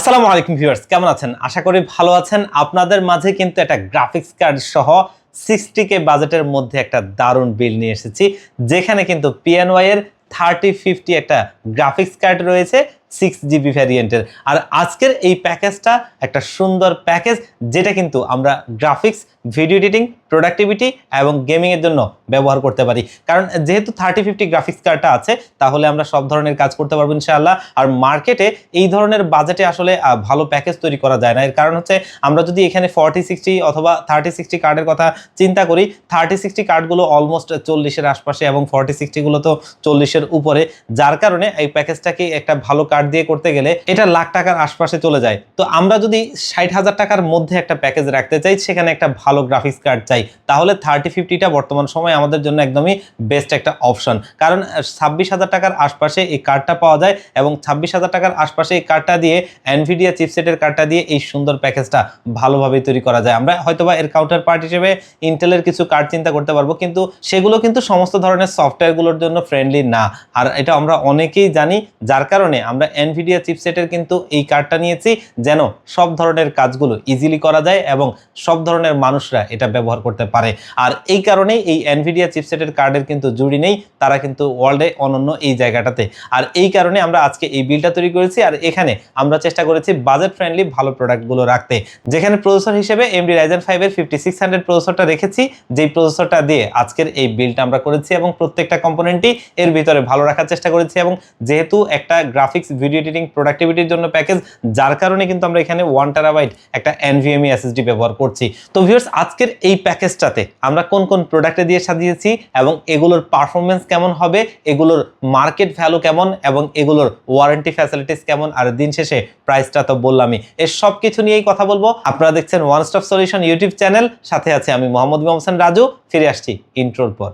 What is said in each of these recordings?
আসসালামু আলাইকুম ভিউয়ার্স, কেমন আছেন? আশা করি ভালো আছেন। আপনাদের মাঝে কিন্তু একটা গ্রাফিক্স কার্ড সহ সিক্সটি কে বাজেটের মধ্যে একটা দারুণ বিল নিয়ে এসেছি, যেখানে কিন্তু পিএনওয়াই এর থার্টি ফিফটি একটা গ্রাফিক্স কার্ড রয়েছে। সিক্স জিবি ভ্যারিয়েন্টের আর আজকের এই প্যাকেজটা একটা সুন্দর প্যাকেজ যেটা কিন্তু আমরা গ্রাফিক্স ভিডিও এডিটিং প্রোডাক্টিভিটি এবং গেমিংয়ের জন্য ব্যবহার করতে পারি। কারণ যেহেতু থার্টি ফিফটি গ্রাফিক্স কার্ডটা আছে, তাহলে আমরা সব ধরনের কাজ করতে পারব ইনশাআল্লাহ। আর মার্কেটে এই ধরনের বাজেটে আসলে ভালো প্যাকেজ তৈরি করা যায় না। এর কারণ হচ্ছে, আমরা যদি এখানে ফর্টি সিক্সটি অথবা থার্টি সিক্সটি কার্ডের কথা চিন্তা করি থার্টি সিক্সটি কার্ডগুলো অলমোস্ট চল্লিশের আশপাশে এবং ফর্টি সিক্সটিগুলো তো চল্লিশের উপরে। যার কারণে এই প্যাকেজটাকে একটা ভালো কার্ড দিয়ে করতে গেলে এটা লাখ টাকার আশপাশে চলে যায়। তো আমরা যদি ষাট হাজার টাকার মধ্যে একটা প্যাকেজ রাখতে চাই, সেখানে একটা ভালো গ্রাফিক্স কার্ড চাই, তাহলে থার্টি ফিফটিটা বর্তমান সময় আমাদের জন্য একদমই বেস্ট একটা অপশন কারণ ছাব্বিশ হাজার টাকার আশপাশে এই কার্ডটা পাওয়া যায় এবং ছাব্বিশ হাজার টাকার আশপাশে এই কার্ডটা দিয়ে এনভিডিয়া চিপসেটের কার্ডটা দিয়ে এই সুন্দর প্যাকেজটা ভালোভাবে তৈরি করা যায়। আমরা হয়তোবা এর কাউন্টার পার্ট হিসেবে ইন্টেলের কিছু কার্ড চিন্তা করতে পারব, কিন্তু সেগুলো কিন্তু সমস্ত ধরনের সফটওয়্যারগুলোর জন্য ফ্রেন্ডলি না। আর এটা আমরা অনেকেই জানি, যার কারণে আমরা এনভিডিয়া চিপসেটের কিন্তু এই কার্ডটা নিয়েছি, যেন সব ধরনের কাজগুলো ইজিলি করা যায় এবং সব ধরনের মানুষরা এটা ব্যবহার করতে পারে। আর এই কারণে এই এনভিডিয়া চিপসেটের কার্ডের কিন্তু জুড়ি নেই, তারা কিন্তু ওয়ার্ল্ডে অনন্য এই জায়গাটাতে। আর এই কারণে আমরা আজকে এই বিলটা তৈরি করেছি, আর এখানে আমরা চেষ্টা করেছি বাজেট ফ্রেন্ডলি ভালো প্রোডাক্টগুলো রাখতে। যেখানে প্রসেসর হিসেবে এমডি রাইজেন ফাইভের ফিফটি সিক্স হান্ড্রেড প্রসেসরটা রেখেছি, যেই প্রসেসরটা দিয়ে আজকের এই বিলটা আমরা করেছি এবং প্রত্যেকটা কম্পোনেন্টই এর ভিতরে ভালো রাখার চেষ্টা করেছি এবং যেহেতু একটা গ্রাফিক্স ভিডিও এডিটিং প্রোডাক্টিভিটির জন্য প্যাকেজ যার কারণে কিন্তু আমরা এখানে ওয়ান টেরাবাইট একটা এনভিএমই এসএসডি ব্যবহার করছি। তো ভিউয়ার্স আজকের এই প্যাকেজটাতে আমরা কোন কোন প্রোডাক্টে দিয়ে সাজিয়েছি এবং এগুলোর পারফরমেন্স কেমন হবে, এগুলোর মার্কেট ভ্যালু কেমন এবং এগুলোর ওয়ারেন্টি ফ্যাসিলিটিস কেমন, আর দিন শেষে প্রাইসটা তো বললামই। এর সব কিছু নিয়েই কথা বলব। আপনারা দেখছেন one stop solution YouTube channel, সাথে আছে আমি মোহাম্মদ ইমাম হোসেন রাজু। ফিরে আসছি ইন্ট্রোর পর।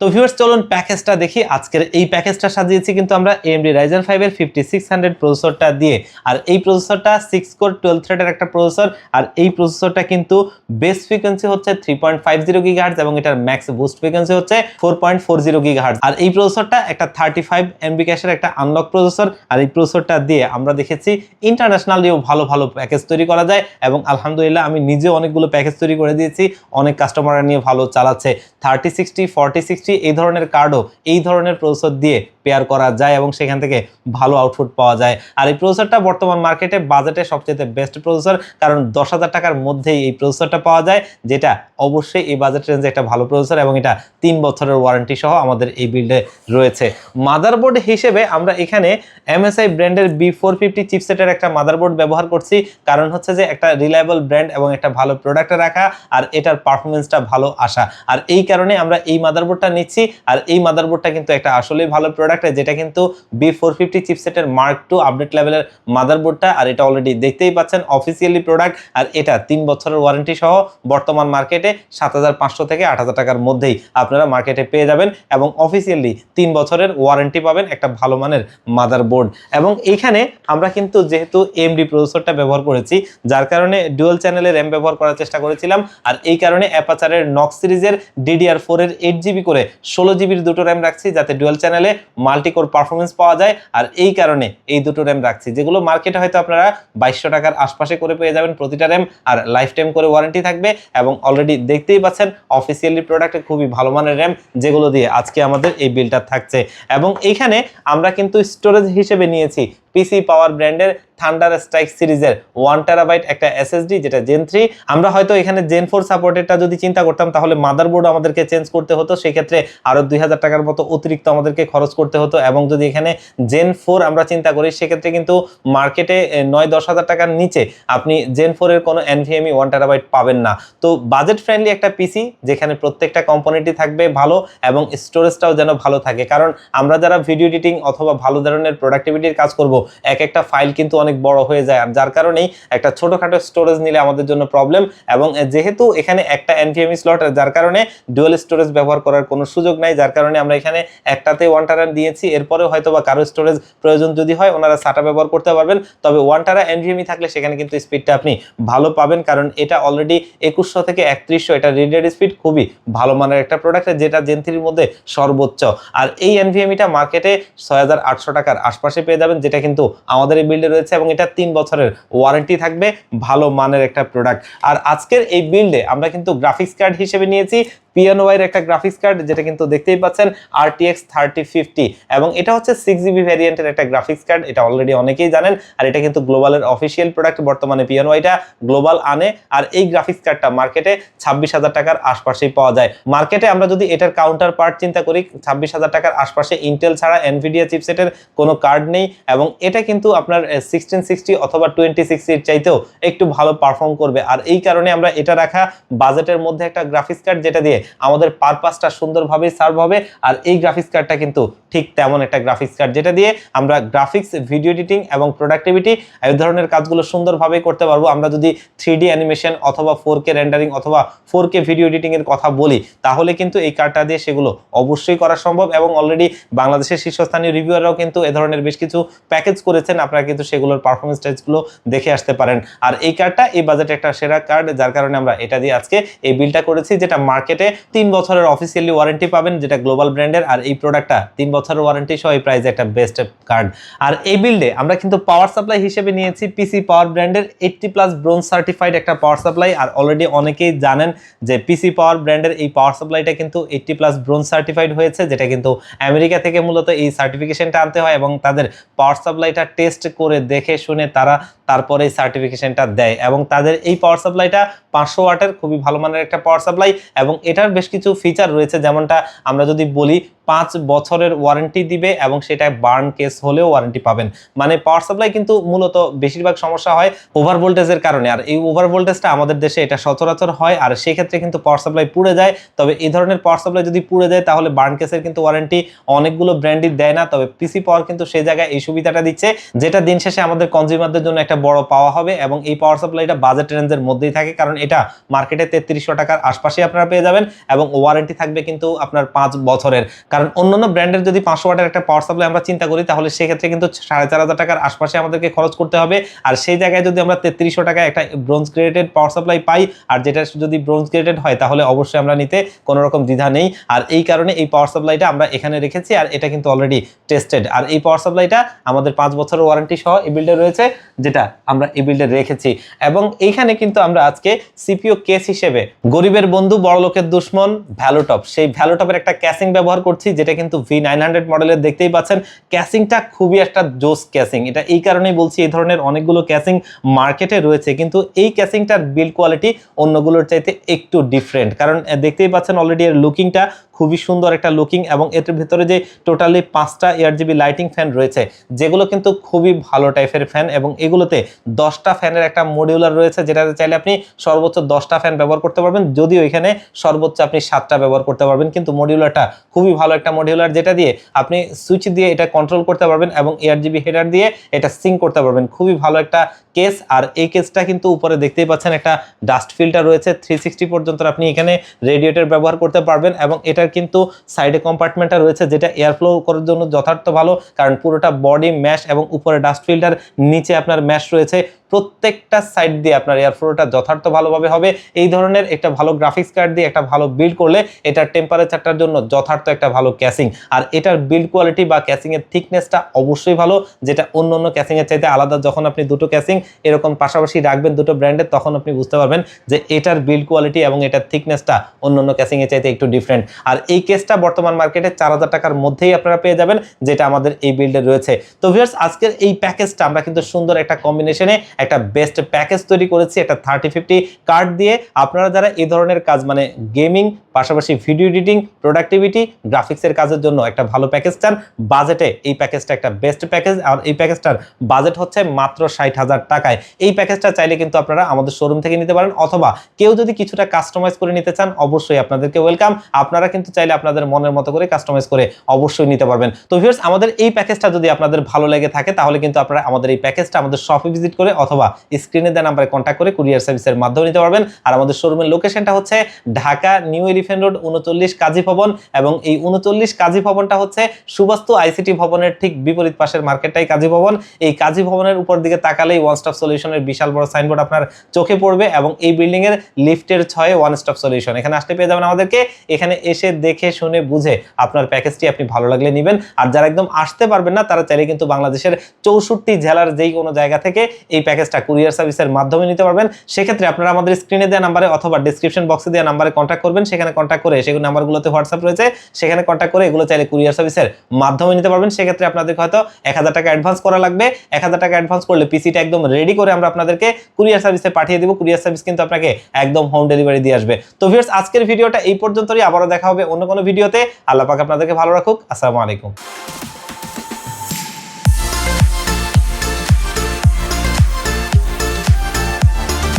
তো ভিউয়ার্স চলুন প্যাকেজটা দেখি। আজকের এই প্যাকেজটা সাজিয়েছি কিন্তু আমরা এমডি রাইজেন ফাইভের ফিফটি সিক্স হান্ড্রেড প্রসেসরটা দিয়ে। আর এই প্রসেসরটা সিক্স কোর টুয়েলভ থ্রেডের একটা প্রসেসর আর এই প্রসেসরটা কিন্তু বেস ফ্রিকোয়েন্সি হচ্ছে three point five zero gigahertz এবং এটার ম্যাক্স বুস্ট ফ্রিকোয়েন্সি হচ্ছে four point four zero gigahertz আর এই প্রসেসরটা একটা থার্টি ফাইভ এমবি ক্যাশের একটা আনলক প্রসেসর আর এই প্রসেসরটা দিয়ে আমরা দেখেছি ইন্টারন্যাশনালিও ভালো ভালো প্যাকেজ তৈরি করা যায় এবং আলহামদুলিল্লাহ আমি নিজেও অনেকগুলো প্যাকেজ তৈরি করে দিয়েছি। অনেক কাস্টমাররা নিয়ে ভালো চালাচ্ছে। থার্টি সিক্সটি ফর্টি সিক্সটি এই ধরনের কার্ডও এই ধরনের প্রসেসর দিয়ে পেয়ার করা যায় এবং সেখান থেকে ভালো আউটপুট পাওয়া যায়। আর এই প্রসেসরটা বর্তমান মার্কেটে বাজেটে সবচেয়ে বেস্ট প্রসেসর কারণ দশ হাজার টাকার মধ্যেই এই প্রসেসরটা পাওয়া যায়, যেটা অবশ্যই এই বাজেট রেঞ্জে একটা ভালো প্রসেসর এবং এটা তিন বছরের ওয়ারেন্টি সহ আমাদের এই বিল্ডে রয়েছে। মাদারবোর্ড হিসেবে আমরা এখানে এমএসআই ব্র্যান্ডের বি ফোর ফিফটি চিপসেটের একটা মাদারবোর্ড ব্যবহার করছি, কারণ হচ্ছে যে একটা রিলায়েবল ব্র্যান্ড এবং একটা ভালো প্রোডাক্ট রাখা, আর এটার পারফরমেন্সটা ভালো আসা। আর এই কারণে আমরা এই মাদারবোর্ডটা নিচ্ছি, আর এই মাদারবোর্ডটা কিন্তু একটা আসলেই ভালো প্রোডাক্ট যেটা কিন্তু বি ফোর ফিফটি চিপসেটের মার্ক টু আপডেট লেভেলের মাদারবোর্ডটা আর এটা অলরেডি দেখতেই পাচ্ছেন অফিসিয়ালি প্রোডাক্ট আর এটা তিন বছরের ওয়ারেন্টি সহ বর্তমান মার্কেটে সাত হাজার পাঁচশো থেকে আট হাজার টাকার মধ্যেই আপনারা মার্কেটে পেয়ে যাবেন এবং অফিসিয়ালি তিন বছরের ওয়ারেন্টি পাবেন একটা ভালো মানের মাদারবোর্ড এবং এইখানে আমরা কিন্তু যেহেতু এমডি প্রসেসরটা ব্যবহার করেছি, যার কারণে ডুয়েল চ্যানেলের র্যাম ব্যবহার করার চেষ্টা করেছিলাম, আর এই কারণে অ্যাপাচারের নক সিরিজের ডিডিআর ফোরের এইট জিবি করে ষোলো জিবির দুটো র্যাম রাখছি, যাতে ডুয়েল চ্যানেলে মাল্টিকোর পারফরমেন্স পাওয়া যায়, আর এই কারণে এই দুটো র্যাম রাখছি, যেগুলো মার্কেটে হয়তো আপনারা বাইশশো টাকার আশপাশে করে পেয়ে যাবেন প্রতিটা র্যাম আর লাইফ টাইম করে ওয়ারেন্টি থাকবে, এবং অলরেডি দেখতেই পাচ্ছেন অফিসিয়ালি প্রোডাক্টে খুবই ভালো মানের র্যাম যেগুলো দিয়ে আজকে আমাদের এই বিলটা থাকছে। এবং এইখানে আমরা কিন্তু স্টোরেজ হিসেবে নিয়েছি পিসি পাওয়ার ব্র্যান্ডের থান্ডার স্ট্রাইক সিরিজের ওয়ান টেরাবাইট একটা এসএসডি যেটা জেন থ্রি আমরা হয়তো এখানে জেন ফোর সাপোর্টেরটা যদি চিন্তা করতাম, তাহলে মাদারবোর্ড আমাদেরকে চেঞ্জ করতে হতো। সেক্ষেত্রে আরও দুই হাজার টাকার মতো অতিরিক্ত আমাদেরকে খরচ করতে হতো। এবং যদি এখানে জেন ফোর আমরা চিন্তা করি, সেক্ষেত্রে কিন্তু মার্কেটে নয়, দশ হাজার টাকার নিচে আপনি জেন ফোরের কোনো এনভিএমই ওয়ান টেরাবাইট পাবেন না। তো বাজেট ফ্রেন্ডলি একটা পিসি যেখানে প্রত্যেকটা কম্পোনেন্টই থাকবে ভালো এবং স্টোরেজটাও যেন ভালো থাকে। কারণ আমরা যারা ভিডিও এডিটিং অথবা ভালো ধরনের প্রোডাক্টিভিটির কাজ করব এক একটা ফাইল কিন্তু অনেক বড় হয়ে যায়। আর যার কারণেই একটা ছোটখাটো স্টোরেজ নিলে আমাদের জন্য প্রবলেম এবং যেহেতু এখানে একটা এনভিএমই স্লট যার কারণে ডুয়েল স্টোরেজ ব্যবহার করার কোনো সুযোগ নাই, যার কারণে আমরা এখানে একটাতে ওয়ান টারা দিয়েছি। এরপরে হয়তো বা কারও স্টোরেজ প্রয়োজন যদি হয়, ওনারা সাটা ব্যবহার করতে পারবেন। তবে ওয়ান টারা এনভিএমই থাকলে সেখানে কিন্তু স্পিডটা আপনি ভালো পাবেন, কারণ এটা অলরেডি একুশশো থেকে একত্রিশশো, এটা রিডেড স্পিড খুবই ভালো মানের একটা প্রোডাক্ট যেটা জেন থ্রির মধ্যে সর্বোচ্চ। আর এই এনভিএমিটা মার্কেটে ছয় হাজার আটশো টাকার আশপাশে পেয়ে যাবেন, যেটা কিন্তু আমাদের এই বিল্ডে রয়েছে এবং এটা তিন বছরের ওয়ারেন্টি থাকবে, ভালো মানের একটা প্রোডাক্ট আর আজকের এই বিল্ডে আমরা কিন্তু গ্রাফিক্স কার্ড হিসেবে নিয়েছি পিএনওয়াইয়ের একটা গ্রাফিক্স কার্ড যেটা কিন্তু দেখতেই পাচ্ছেন আরটিএক্স থার্টি ফিফটি এবং এটা হচ্ছে সিক্স জিবি ভ্যারিয়েন্টের একটা গ্রাফিক্স কার্ড এটা অলরেডি অনেকেই জানেন আর এটা কিন্তু গ্লোবালের অফিসিয়াল প্রোডাক্ট বর্তমানে পিএনওয়াইটা গ্লোবাল আনে আর এই গ্রাফিক্স কার্ডটা মার্কেটে ছাব্বিশ হাজার টাকার আশপাশেই পাওয়া যায়। মার্কেটে আমরা যদি এটার কাউন্টার পার্ট চিন্তা করি, ছাব্বিশ হাজার টাকার আশপাশে ইন্টেল ছাড়া এনভিডিয়া চিপসেটের কোনো কার্ড নেই এবং এটা কিন্তু আপনার সিক্সটিন সিক্সটি অথবা টোয়েন্টি সিক্সটির চাইতেও একটু ভালো পারফর্ম করবে। আর এই কারণে আমরা এটা রাখা বাজেটের মধ্যে একটা গ্রাফিক্স কার্ড যেটা দিয়ে আমাদের পারপাসটা সুন্দরভাবে সার্ভ হবে আর এই গ্রাফিক্স কার্ডটা কিন্তু ঠিক তেমন একটা গ্রাফিক্স কার্ড যেটা দিয়ে আমরা গ্রাফিক্স ভিডিও এডিটিং এবং প্রোডাক্টিভিটি এই ধরনের কাজগুলো সুন্দরভাবে করতে পারব। আমরা যদি থ্রি অ্যানিমেশন অথবা ফোর কে রেন্ডারিং অথবা ফোর কে ভিডিও এডিটিংয়ের কথা বলি, তাহলে কিন্তু এই কার্ডটা দিয়ে সেগুলো অবশ্যই করা সম্ভব এবং অলরেডি বাংলাদেশের শীর্ষস্থানীয় রিভিউয়াররাও কিন্তু এ ধরনের বেশ কিছু প্যাকেজ করেছেন। আপনারা কিন্তু সেগুলোর পারফরমেন্স টেস্টগুলো দেখে আসতে পারেন। আর এই কার্ডটা এই বাজেটে একটা সেরা কার্ড যার কারণে আমরা এটা দিয়ে আজকে এই বিলটা করেছি, যেটা মার্কেটে তিন বছরের অফিসিয়ালি ওয়ারেন্টি পাবেন, যেটা গ্লোবাল ব্র্যান্ডের আর এই প্রোডাক্টটা তিন বছরের ওয়ারেন্টি সহ এই প্রাইসে একটা বেস্ট কার্ড আর এই বিল্ডে আমরা কিন্তু পাওয়ার সাপ্লাই হিসেবে নিয়েছি পিসি পাওয়ার ব্র্যান্ডের এইটটি প্লাস ব্রোঞ্জ সার্টিফাইড একটা পাওয়ার সাপ্লাই আর অলরেডি অনেকেই জানেন যে পিসি পাওয়ার ব্র্যান্ডের এই পাওয়ার সাপ্লাইটা কিন্তু এইটটি প্লাস ব্রোঞ্জ সার্টিফাইড হয়েছে, যেটা কিন্তু আমেরিকা থেকে মূলত এই সার্টিফিকেশনটা আনতে হয় এবং তাদের পাওয়ার সাপ্লাইটা টেস্ট করে দেখে শুনে তারা তারপরে এই সার্টিফিকেশনটা দেয়। এবং তাদের এই পাওয়ার সাপ্লাইটা পাঁচশো ওয়াটের খুবই ভালো মানের একটা পাওয়ার সাপ্লাই এবং এটার বেশ কিছু ফিচার রয়েছে। যেমনটা আমরা যদি বলি, পাঁচ বছরের ওয়ারেন্টি দিবে এবং সেটা বার্ন কেস হলেও ওয়ারেন্টি পাবেন। মানে পাওয়ার সাপ্লাই কিন্তু মূলত বেশিরভাগ সমস্যা হয় ওভার ভোল্টেজের কারণে। আর এই ওভার ভোল্টেজটা আমাদের দেশে এটা সচরাচর হয়, আর সেই ক্ষেত্রে কিন্তু পাওয়ার সাপ্লাই পুড়ে যায়। তবে এই ধরনের পাওয়ার সাপ্লাই যদি পুড়ে যায়, তাহলে বার্ন কেসের কিন্তু ওয়ারেন্টি অনেকগুলো ব্র্যান্ডই দেয় না। তবে পিসি পাওয়ার কিন্তু সেই জায়গায় এই সুবিধাটা দিচ্ছে, যেটা দিন শেষে আমাদের কনজিউমারদের জন্য একটা বড় পাওয়া হবে এবং এই পাওয়ার সাপ্লাইটা বাজেট রেঞ্জের মধ্যেই থাকে। কারণ এটা মার্কেটে তেত্রিশশো টাকার আশপাশে আপনারা পেয়ে যাবেন। এবং ওয়ারেন্টি থাকবে কিন্তু আপনার পাঁচ বছরের। কারণ অন্যান্য ব্র্যান্ডের যদি পাঁচশো ওয়াটের একটা পাওয়ার সাপ্লাই আমরা চিন্তা করি, তাহলে সেক্ষেত্রে কিন্তু সাড়ে চার হাজার টাকার আশপাশে আমাদেরকে খরচ করতে হবে। আর সেই জায়গায় যদি আমরা তেত্রিশশো টাকায় একটা ব্রোঞ্জ গ্রেডেড পাওয়ার সাপ্লাই পাই, আর যেটা যদি ব্রোঞ্জ গ্রেডেড হয়, তাহলে অবশ্যই আমরা নিতে কোনো রকম দ্বিধা নেই। আর এই কারণে এই পাওয়ার সাপ্লাইটা আমরা এখানে রেখেছি, আর এটা কিন্তু অলরেডি টেস্টেড আর এই পাওয়ার সাপ্লাইটা আমাদের পাঁচ বছরের ওয়ারেন্টি সহ এই বিল্ডে রয়েছে, যেটা আমরা এই বিল্ডে রেখেছি। এবং এইখানে কিন্তু আমরা আজকে সিপিও কেস হিসেবে গরিবের বন্ধু বড় লোকের দুশ্মন ভ্যালোটপ। সেই ভ্যালোটপের একটা ক্যাসিং ব্যবহার করছি, যেটা কিন্তু ভি নাইন হান্ড্রেড মডেলের দেখতেই পাচ্ছেন। ক্যাসিংটা খুবই একটা জোস ক্যাসিং। এটা এই কারণেই বলছি, এই ধরনের অনেকগুলো ক্যাসিং মার্কেটে রয়েছে, কিন্তু এই ক্যাসিংটার বিল্ড কোয়ালিটি অন্যগুলোর চাইতে একটু ডিফারেন্ট কারণ দেখতেই পাচ্ছেন অলরেডি এর লুকিংটা খুবই সুন্দর একটা লুকিং এবং এর ভিতরে যে টোটালি পাঁচটা এয়ার জিবি লাইটিং ফ্যান রয়েছে, যেগুলো কিন্তু খুবই ভালো টাইপের ফ্যান এবং এগুলোতে দশটা ফ্যানের একটা মডিউলার রয়েছে, যেটাতে চাইলে আপনি সর্বোচ্চ দশটা ফ্যান ব্যবহার করতে পারবেন। যদিও এখানে সর্বোচ্চ আপনি সাতটা ব্যবহার করতে পারবেন, কিন্তু মডিউলারটা খুবই ভালো একটা মডিউলার যেটা দিয়ে আপনি সুইচ দিয়ে এটা কন্ট্রোল করতে পারবেন এবং এয়ার জিবি হেডার দিয়ে এটা সিং করতে পারবেন। খুবই ভালো একটা কেস, আর এই কেসটা কিন্তু উপরে দেখতেই পাচ্ছেন একটা ডাস্ট ফিল্টার রয়েছে। থ্রি সিক্সটি পর্যন্ত আপনি এখানে রেডিয়েটার ব্যবহার করতে পারবেন এবং এটার কিন্তু সাইডে কম্পার্টমেন্টটা রয়েছে যেটা এয়ার ফ্লো করার জন্য যথার্থ ভালো, কারণ পুরোটা বডি ম্যাশ এবং উপরে ডাস্ট ফিল্টার নিচে আপনার ম্যাশ রয়েছে। প্রত্যেকটা সাইড দিয়ে আপনার এয়ারফ্লোটা যথার্থ ভালোভাবে হবে। এই ধরনের একটা ভালো গ্রাফিক্স কার্ড দিয়ে একটা ভালো বিল্ড করলে এটার টেম্পারেচারটার জন্য যথার্থ একটা ভালো ক্যাসিং আর এটার বিল্ড কোয়ালিটি বা ক্যাসিং এর থিকনেসটা অবশ্যই ভালো, যেটা অন্য অন্য ক্যাসিং এর চাইতে আলাদা যখন আপনি দুটো ক্যাসিং এরকম পাশাপাশি রাখবেন দুটো ব্র্যান্ডের তখন আপনি বুঝতে পারবেন যে এটার বিল্ড কোয়ালিটি এবং এটার থিকনেসটা অন্য অন্য ক্যাসিং এর চাইতে একটু ডিফারেন্ট আর এই কেসটা বর্তমান মার্কেটে চার হাজার টাকার মধ্যেই আপনারা পেয়ে যাবেন, যেটা আমাদের এই বিল্ডে রয়েছে। তো ভিউয়ার্স আজকের এই প্যাকেজটা আমরা কিন্তু সুন্দর একটা কম্বিনেশনে একটা বেস্ট প্যাকেজ তৈরি করেছি, একটা থার্টি ফিফটি কার্ড দিয়ে। আপনারা যারা এই ধরনের কাজ মানে গেমিং পাশাপাশি ভিডিও এডিটিং প্রোডাক্টিভিটি গ্রাফিক্সের কাজের জন্য একটা ভালো প্যাকেজ চান বাজেটে এই প্যাকেজটা একটা বেস্ট প্যাকেজ আর এই প্যাকেজটার বাজেট হচ্ছে মাত্র ষাট হাজার টাকায়। এই প্যাকেজটা চাইলে কিন্তু আপনারা আমাদের শোরুম থেকে নিতে পারেন, অথবা কেউ যদি কিছুটা কাস্টমাইজ করে নিতে চান, অবশ্যই আপনাদেরকে ওয়েলকাম আপনারা কিন্তু চাইলে আপনাদের মনের মতো করে কাস্টমাইজ করে অবশ্যই নিতে পারবেন। তো ভিউয়ার্স আমাদের এই প্যাকেজটা যদি আপনাদের ভালো লেগে থাকে, তাহলে কিন্তু আপনারা আমাদের এই প্যাকেজটা আমাদের শপে ভিজিট করে অথবা স্ক্রিনে দেওয়া নাম্বারে কন্ট্যাক্ট করে কুরিয়ার সার্ভিসের মাধ্যমে নিতে পারবেন। আর আমাদের শোরুমের লোকেশনটা হচ্ছে ঢাকা নিউ এলিফেন্ট রোড উনচল্লিশ কাজী ভবন এবং এই উনচল্লিশ কাজী ভবনটা হচ্ছে সুবাস্তু আইসিটি ভবনের ঠিক বিপরীত পাশের মার্কেটটাই কাজী ভবন। এই কাজী ভবনের উপর দিকে তাকালেই ওয়ান স্টপ সলিউশনের বিশাল বড় সাইনবোর্ড আপনার চোখে পড়বে এবং এই বিল্ডিং এর লিফটের ছয়ে ওয়ান স্টপ সলিউশন এখানে আসলে পেয়ে যাবেন আমাদেরকে। এখানে এসে দেখে, শুনে, বুঝে আপনার প্যাকেজটি আপনি ভালো লাগলে নেবেন। আর যারা একদম আসতে পারবেন না, তারা চাইলে কিন্তু বাংলাদেশের চৌষট্টি জেলার যেই কোনো জায়গা থেকে এই প্যাকেজটা কুরিয়ার সার্ভিসের মাধ্যমে নিতে পারবেন। সেক্ষেত্রে আপনারা আমাদের স্ক্রিনে দেওয়া নাম্বারে অথবা ডিসক্রিপশন বক্সে দেওয়া নাম্বারে কন্ট্যাক্ট করবেন। সেখানে কন্ট্যাক্ট করে সেগুলো নাম্বারগুলোতে হোয়াটসঅ্যাপ রয়েছে। সেখানে কন্ট্যাক্ট করে এগুলো চাইলে কুরিয়ার সার্ভিসের মাধ্যমে নিতে পারবেন। সেক্ষেত্রে আপনাদের হয়তো এক হাজার টাকা অ্যাডভান্স করা লাগবে। এক হাজার টাকা অ্যাডভান্স করলে পিসিটা একদম রেডি করে আমরা আপনাদেরকে কুরিয়ার সার্ভিসে পাঠিয়ে দিব। কুরিয়ার সার্ভিস কিন্তু আপনাকে একদম হোম ডেলিভারি দিয়ে আসবে। তো ভিউয়ার্স আজকের ভিডিওটা এই পর্যন্তই। আবারও দেখা হবে অন্য কোনো ভিডিওতে। আল্লাহ পাক আপনাদেরকে ভালো রাখুক। আসসালামু আলাইকুম।